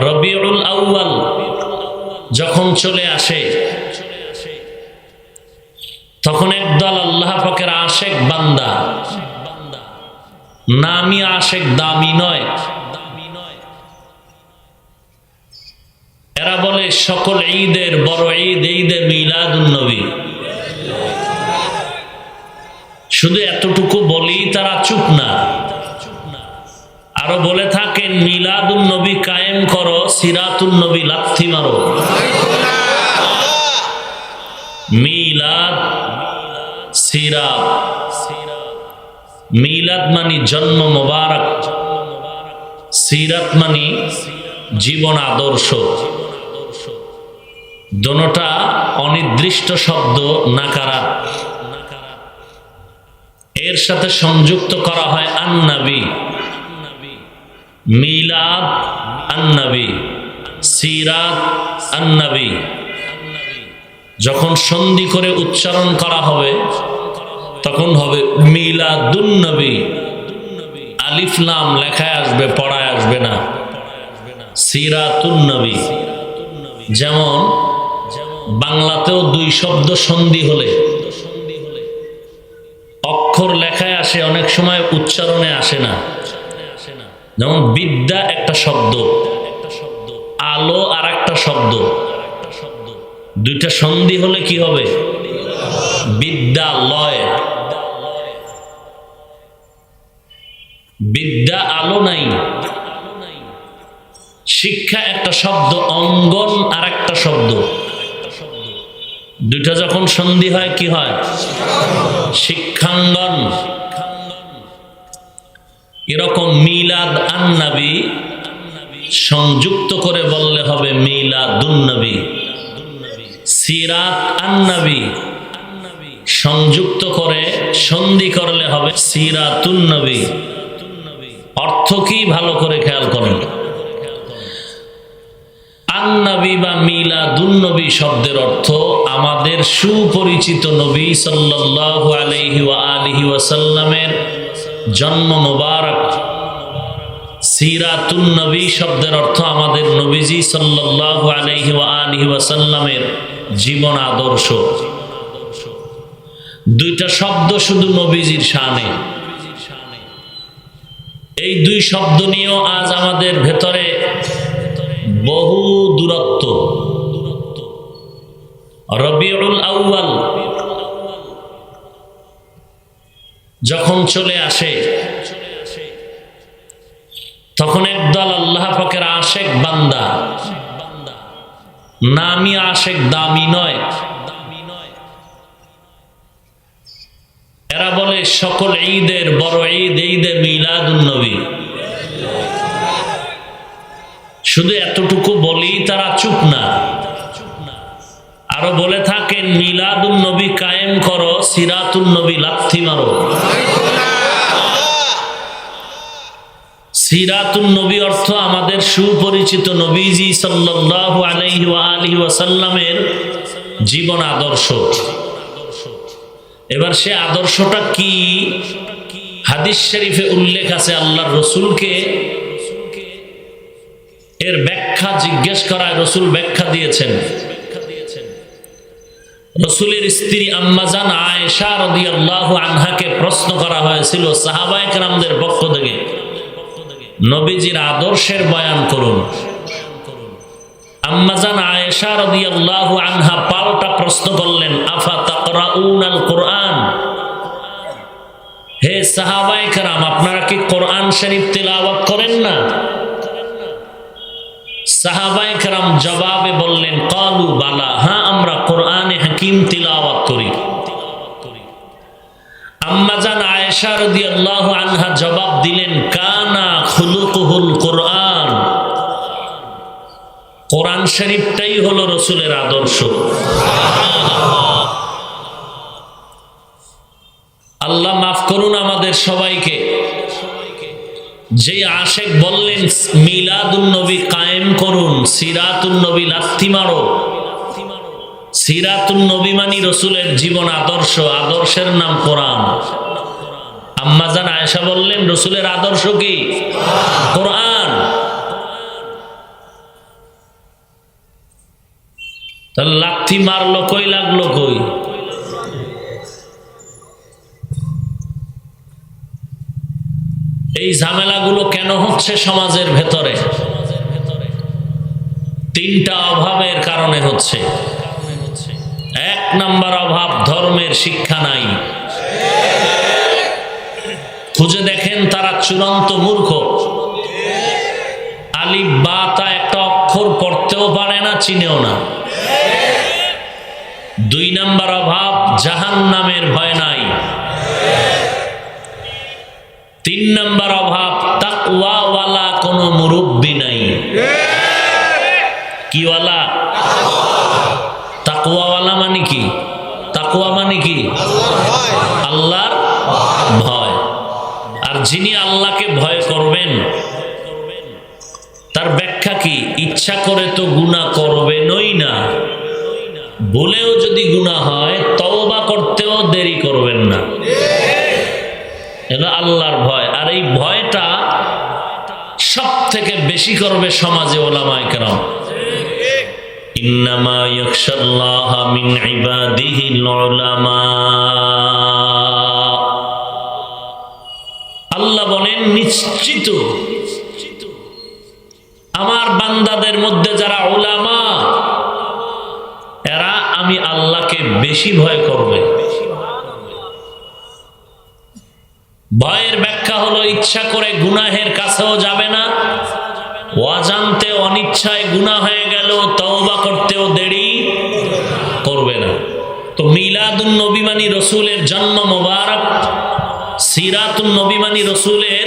রবিউল আউয়াল যখন চলে আসে, তখন একদল আল্লাহ পাকের আশেক বান্দা। নামি আশেক দামি নয়। এরা বলে, সকল ঈদের, বড় ঈদ, ঈদে মিলাদুন নবী। শুধু এতটুকু বলি তারা চুপ না। আরও বলে থাকেন মিলাদুন নবী কায়েম করো, সিরাতুন নবী লাথি মারো। মিলাদ, সিরাত। মিলাদ মানি জন্ম মোবারক। সিরাত মানি জীবন আদর্শ। দোনোটা অনির্দিষ্ট শব্দ, নাকারা। এর সাথে সংযুক্ত করা হয় আন্নাবি। মিলাদ আন্নাবি, সিরাত আন্নাবি। যখন সন্ধি করে উচ্চারণ করা হবে, তখন হবে মিলাদুন্নবী। আলিফলাম লেখায় আসবে, পড়ায় আসবে না। সিরাতুন্নবী। যেমন, বাংলাতেও দুই শব্দ সন্ধি হলে অক্ষর লেখায় আসে, অনেক সময় উচ্চারণে আসে না। যেমন বিদ্যা একটা শব্দ, আলো আর একটা শব্দ। দুইটা সন্ধি হলে কি হবে? বিদ্যালয়। বিদ্যা আলো নাই। শিক্ষা একটা শব্দ, অঙ্গন আর একটা শব্দ। দুইটা যখন সন্ধি হয়, কি হয়? শিক্ষাঙ্গন। এরকম মিলাদ আন্নাবি সংযুক্ত করে বললে হবে মিলাদুন্নবী। সিরাত আন্নাবি সংযুক্ত করে সন্ধি করলে হবে সিরাতুন্নবী। অর্থ কি ভালো করে খেয়াল করেন। আন্নাবি বা মিলাদুন্নবী শব্দের অর্থ আমাদের সুপরিচিত নবী সাল্লাল্লাহু আলাইহি ওয়া আলিহি ওয়াসাল্লামের জন্ম মোবারক। সিরাতুন্নবী শব্দের অর্থ আমাদের নবীজি সাল্লাল্লাহু আলাইহি ওয়া আলিহি ওয়াসাল্লামের জীবন আদর্শ। দুইটা শব্দ শুধু নবীজির শানে। এই দুই শব্দ নিয়েও আজ আমাদের ভেতরে বহু দূরত্ব। রবিউল আউয়াল যখন চলে আসে, তখন একদল আল্লাহ পাকের আশেক বান্দা। নামি আশেক দামি নয়। এরা বলে, সকল ঈদের, বড় ঈদ, ঈদে মিলাদুন নবী। শুধু এতটুকু বলি তারা চুপ না। আরও বলে থাকেন, মিলাদুন নবী কায়েম করো, সিরাতুন নবী লাথি মারো। সিরাতুন নবী অর্থ আমাদের সুপরিচিত নবীজি সাল্লাল্লাহু আলাইহি আলিহি ওয়াসাল্লামের জীবন আদর্শ। এবার সে আদর্শটা কি? হাদিস শরীফে উল্লেখ আছে, আল্লাহর রসুলকে এর ব্যাখ্যা জিজ্ঞেস করায় রসুল ব্যাখ্যা দিয়েছেন। রসুলের স্ত্রী আম্মাজান আয়েশা রাদিয়াল্লাহু আনহাকে প্রশ্ন করা হয়েছিল সাহাবায়ে কেরামদের পক্ষ থেকে। নবীজির আদর্শের বয়ান করুন। আম্মাজান আয়েশা রাদিয়াল্লাহু আনহা পাল্টা প্রশ্ন করলেন, আফা তাকরাউন আল কোরআন? হে সাহাবায়ে কেরাম, আপনারা কি কোরআন শরীফ তেলাওয়াত করেন না? কেরাম জবাবে বললেন, কালু বালা হ্যাঁ আমরা কোরআনে হাকিম তিলাওয়াত করি। আম্মাজান আয়েশা রাদিয়াল্লাহু আনহা জবাব দিলেন, কানা খুলুকুহুল কোরআন। কোরআন শরীফটাই হলো রসুলের আদর্শ। আল্লাহ মাফ করুন আমাদের সবাইকে। যে আশেক বললেন মিলাদুল নবী কায়েম করুন সিরাতুল নবী লাত্তি মারো। সিরাতুল নবী মানি রসুলের জীবন আদর্শ, আদর্শের নাম কোরআন। আম্মাজান আয়েশা বললেন, রসুলের আদর্শ কি? কোরআন। লাত্তি মারলো কই, লাগল কই? এই ঝামেলাগুলো কেন হচ্ছে সমাজের ভেতরে? তিনটা অভাবের কারণে হচ্ছে। এক নাম্বার অভাব, ধর্মের শিক্ষা নাই। খুঁজে দেখেন তারা চূড়ান্ত মূর্খ। আলিফ বা তা একটা অক্ষর পড়তেও পারে না, চিনেও না। দুই নাম্বার অভাব জাহান নামের ভয় নাই। তিন নাম্বার অভাব তাকওয়াওয়ালা কোনো মুরব্বী নাই। কিওয়ালা তাকওয়াওয়ালা মানে কি? তাকওয়া মানে কি? আল্লাহর ভয়। আর যিনি আল্লাহকে ভয় করবেন, তার ব্যাখ্যা কি? ইচ্ছা করে তো গুণা করবেনই না। বলেও যদি গুণা হয়, তওবা করতেও দেরি করবেন না। এটা আল্লাহর ভয়। আর এই ভয়টা সব থেকে বেশি করবে সমাজে ওলামায় কেন ইন্নামা আল্লাহ বলেন, নিশ্চিত আমার বান্দাদের মধ্যে যারা ওলামা এরা আমি আল্লাহকে বেশি ভয় করবে। ভয়ের ব্যাখ্যা হলো, ইচ্ছা করে গুনাহের কাছেও যাবে না। অজান্তে অনিচ্ছায় গুনাহ হয়ে গেল তওবা করতেও দেরি করবে না। তো মিলাদুন নবীমানি রসুলের জন্ম মোবারক, সিরাতুন নবীমানি রসুলের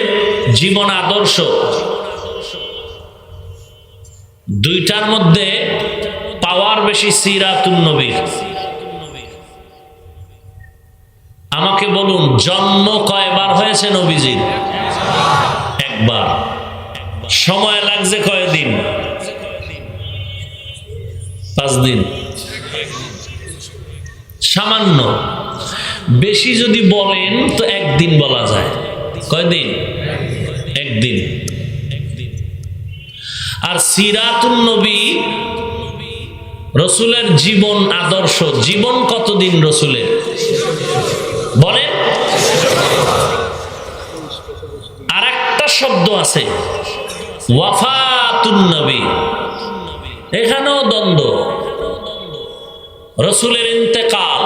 জীবন আদর্শ। দুইটার মধ্যে পাওয়ার বেশি সিরাতুন নবীর। আমাকে বলুন, জন্ম কয়বার হয়েছে নবীজির একবার। সময় লাগছে কয়দিন? পাঁচ দিন সামান্য। বেশি যদি বলেন তো একদিন বলা যায়। কয়দিন? একদিন। আর সিরাতুন নবী, রসুলের জীবন আদর্শ। জীবন কতদিন রসুলের বলে আর একটা শব্দ আছে। ওয়াফাতুন এখানেও দ্বন্দ্ব। রসুলের ইন্তেকাল।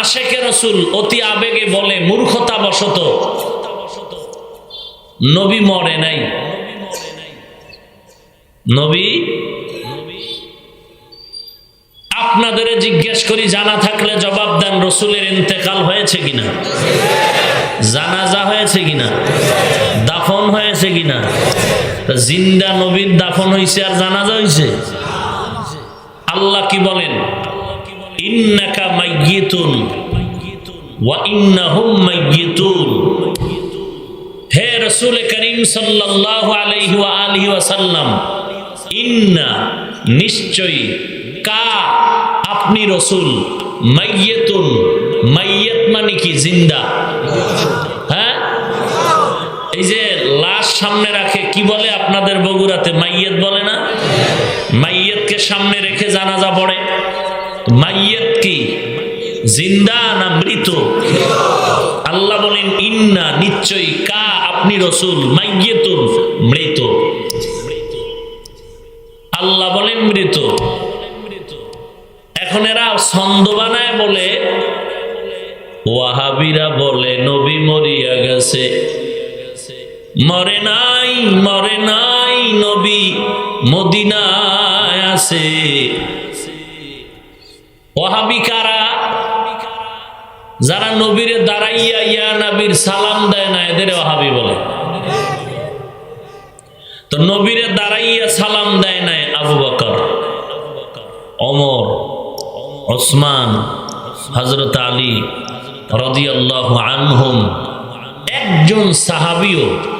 আশেকে রসুল অতি আবেগে বলে মূর্খতা বশত নবী মরে নাই। নবী আপনাদের জিজ্ঞেস করি, জানা থাকলে জবাব দেন, রসুলের ইন্তেকাল হয়েছে কিনা? জানাজা হয়েছে কিনা? দাফন হয়েছে কিনা? জিন্দা নবীর দাফন হয়েছে আর জানাজা হয়েছে আল্লাহ কি বলেন? হে কা আপনি রসুল? মাইয়েতুন, মাইয়েত মানে কি জিন্দা? এই যে লাশ সামনে রাখে, কি বলে আপনাদের বগুড়াতে? মাইয়েত বলে না? মাইয়েতকে সামনে রেখে জানাজা পড়ে। মাইয়েত কি? জিন্দা না মৃত? আল্লাহ বলেন, ইন্না নিশ্চয়ই কা আপনি রসুল, মাইয়েতুন মৃত। আল্লাহ বলেন, মৃত। এখন এরা ছন্দ বানায় বলে, ওয়াহাবিরা বলে, নবী মরিয়া গেছে। মরে নাই মরে নাই নবী মদিনায় আছে। ওয়াহাবি কারা? যারা নবীরে দাঁড়াইয়া ইয়া নবীর সালাম দেয় না, এদের ওয়াহাবি বলে। তো নবীরে দাঁড়াইয়া সালাম দেয় নাই আবু বকর অমর ওসমান হজরত আলী রদিয়াল্লাহ আনহুম। একজন সাহাবিও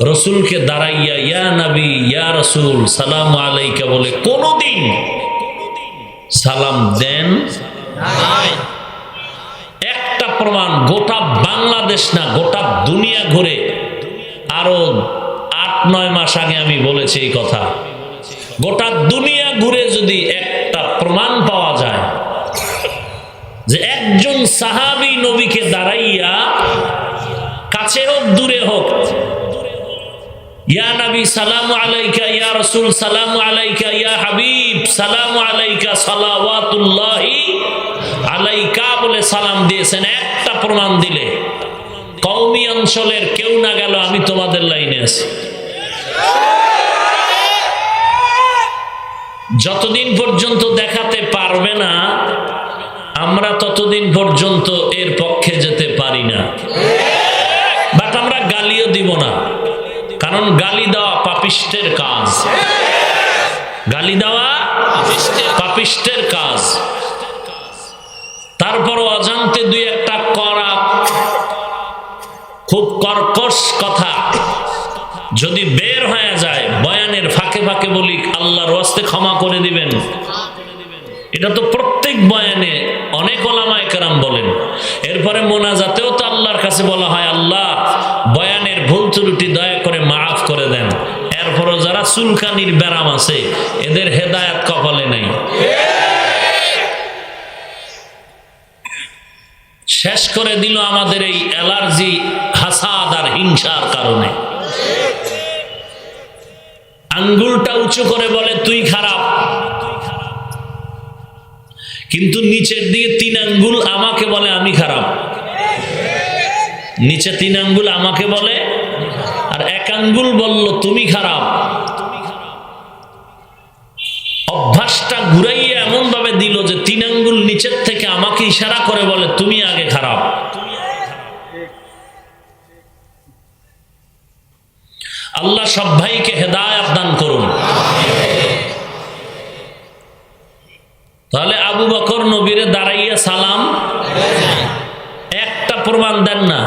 রসুলকে দাঁড়াইয়া, ইয়া নবী, ইয়া রসুল, সালাম আলাইকা বলে কোনদিন সালাম দেন একটা প্রমাণ, গোটা বাংলাদেশ না, গোটা দুনিয়া ঘুরে আরও আট, নয় মাস আগে আমি বলেছি এই কথা। গোটা দুনিয়া ঘুরে যদি একটা প্রমাণ পাওয়া যায় যে একজন সাহাবি নবীকে দাঁড়াইয়া কাছে হোক দূরে হোক সালামু ইয়া আলাইকা, ইয়া হাবিব আলাইকা আলাইকা বলে সালাম দিয়েছেন, একটা প্রমাণ দিলে। কওমি অঞ্চলের কেউ না গেল, আমি তোমাদের লাইনে আছি। যতদিন পর্যন্ত দেখাতে পারবে না, আমরা ততদিন পর্যন্ত এর পক্ষে যেতে পারি না। বাট আমরা গালিও দিব না। কারণ গালি দেওয়া পাপিষ্টের কাজ। গালি দেওয়া পাপিষ্টের কাজ। তারপর অজান্তে দুই একটা করা খুব কর্কশ কথা যদি বের হয়ে যায়, বয়ানের ফাঁকে ফাঁকে বলি, আল্লাহর ওয়াস্তে ক্ষমা করে দিবেন। এটা তো প্রত্যেক বয়ানে অনেক ওলামায় কেরাম বলেন। এরপরে মোনাজাতেও তো আল্লাহর কাছে বলা হয়, আল্লাহ, বয়ানের ভুল ত্রুটি দয়া ব্যারাম আছে, এদের হেদায়াত কপালে নেই। শেষ করে দিল আমাদের এই অ্যালার্জি, হাসাদ আর হিংসার কারণে। আঙ্গুলটা উঁচু করে বলে, তুই খারাপ। কিন্তু নিচের দিকে তিন আঙ্গুল আমাকে বলে, আমি খারাপ। নিচে তিন আঙ্গুল আমাকে বলে, আর এক আঙ্গুল বলল, তুমি খারাপ। অভ্যাসটা ঘুরাইয়া এমন ভাবে দিল যে তিন আঙ্গুল নিচের থেকে আমাকে ইশারা করে বলে, তুমি আগে খারাপ। আল্লাহ সব ভাইকে হেদায়াত দান করুন। তাহলে আবু বকর নবীরে দাঁড়াইয়া সালাম। একটা প্রমাণ দেন না।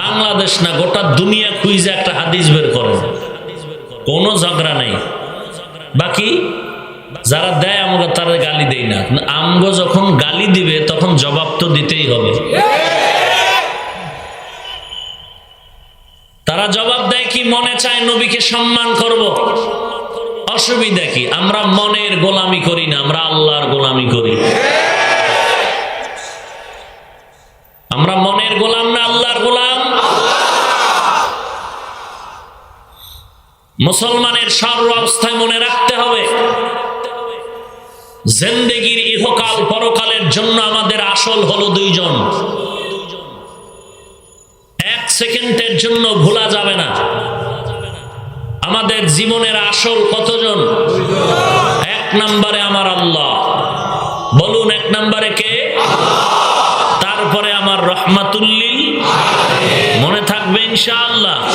বাংলাদেশ না, গোটা দুনিয়া খুঁজে একটা হাদিস বের করেন। কোনো ঝগড়া নেই। বাকি যারা দেয় আমাকে তারা গালি দেই না। আমগো যখন গালি দিবে, তখন জবাব তো দিতেই হবে। তারা জবাব দেয় কি, মনে চায় নবীকে সম্মান করব? অসুবিধা কি? আমরা মনের গোলামি করি না, আমরা আল্লাহর গোলামি করি। আমরা মনের গোলাম না, আল্লাহর গোলাম? মুসলমানের সর্ব অবস্থায় মনে রাখতে হবে। জেন্দেগির ইহকাল পরকালের জন্য আমাদের আসল হলো দুইজন। এক সেকেন্ডের জন্য ভোলা যাবে না। আমাদের জীবনের আসল কতজন? এক নম্বরে আমার আল্লাহ। বলুন এক নম্বরে কে? তারপরে আমার রহমাতুল্লিল। মনে থাকবে ইনশাআল্লাহ।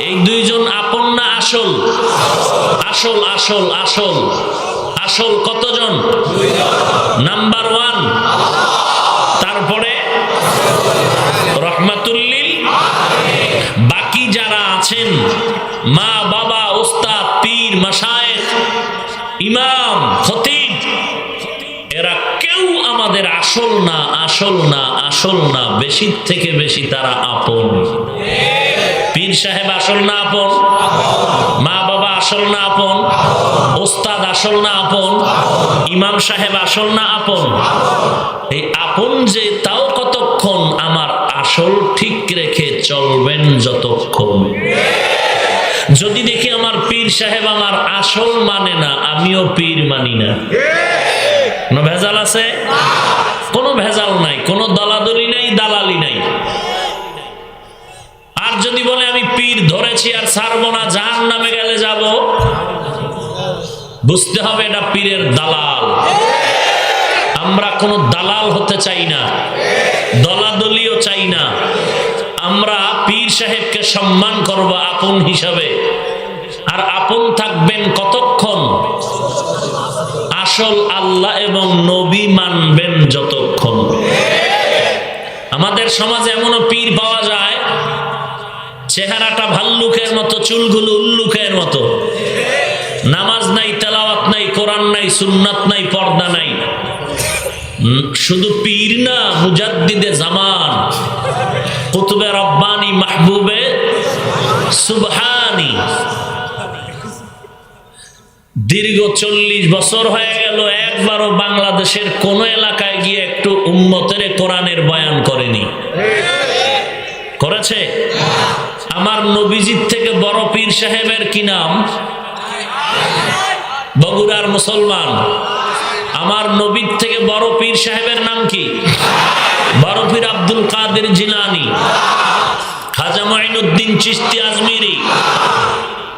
এই দুইজন আপন না আসল? আসল আসল আসল। আসল কতজন? নাম্বার ওয়ান তারপরে রহমাতুল্লিল। বাকি যারা আছেন, মা, বাবা ওস্তাদ পীর মাসায়েখ ইমাম, খতিব, এরা কেউ আমাদের আসল না আসল না আসল না, বেশি থেকে বেশি তারা আপন। পীর সাহেব আসল না আপন? মা, বাবা আসল না আপন? ওস্তাদ আসল না আপন? ইমাম সাহেব আসল না আপন? এই আপন যে, তাও কতক্ষণ আমার আসল ঠিক রেখে চলবেন যতক্ষণ? যদি দেখি আমার পীর সাহেব আমার আসল মানে না, আমিও পীর মানি না। কোনো ভেজাল আছে? কোনো ভেজাল নাই, কোনো দলাদলি নাই, দালালি নাই। আর যদি বলে আমি পীর ধরেছি আর ছাড়বো না জাহান নামে গেলে যাব? বুঝতে হবে এটা পীরের দালাল। আমরা কোনো দালাল হতে চাই না, দলাদলিও চাই না। আমরা পীর সাহেবকে সম্মান করব আপন হিসাবে। আর আপন থাকবেন কতক্ষণ? আসল আল্লাহ এবং নবী মানবেন যতক্ষণ। আমাদের সমাজে এমনও পীর পাওয়া যায়, চেহারাটা ভাল্লুকের মতো, চুলগুলো উল্লুকের মতো। নামাজ নাই কোরআন নাই, সুন্নাত নাই, পর্দা নাই। শুধু পীর না, মুজাদ্দিদে জামান। কুতুবে রব্বানি মাহবুবে সুবহানি। দীর্ঘ চল্লিশ বছর হয়ে গেল, একবারও বাংলাদেশের কোন এলাকায় গিয়ে একটু উম্মতের কোরআনের বয়ান করেনি। করেছে? আমার নবীজির থেকে বড় পীর সাহেবের কি নাম? বগুড়ার মুসলমান। আমার নবীর থেকে বড় পীর সাহেবের নাম কি? বড় পীর আব্দুল কাদের জিলানি। খাজা মাইনুদ্দিন চিস্তি আজমিরি।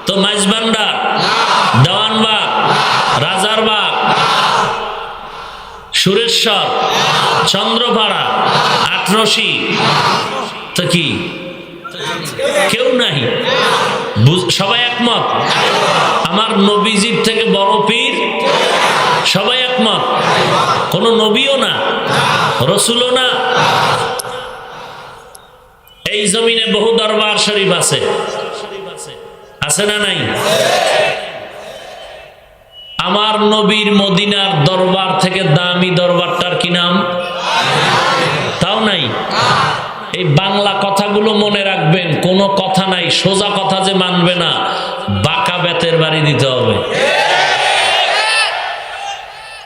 তো মাইজবান্ডার দেওয়ানবাগ, রাজারবাগ, সুরেশ্বর, চন্দ্রপাড়া আটরশি তো কি? কেউ নাই সবাই একমত? আমার নবীজির বড় পীর? সবাই একমত? কোন নবীও না, রসুলও না। এই জমিনে বহু দরবার শরীফ আছে। আছে না নাই? আমার নবীর মদিনার দরবার থেকে দামি দরবারটার কি নাম? তাও নাই? এই বাংলা কথাগুলো মনে রাখবেন, কোনো কথা নাই, সোজা কথা যে মানবে না, বাঁকা বেতের বাড়ি দিতে হবে।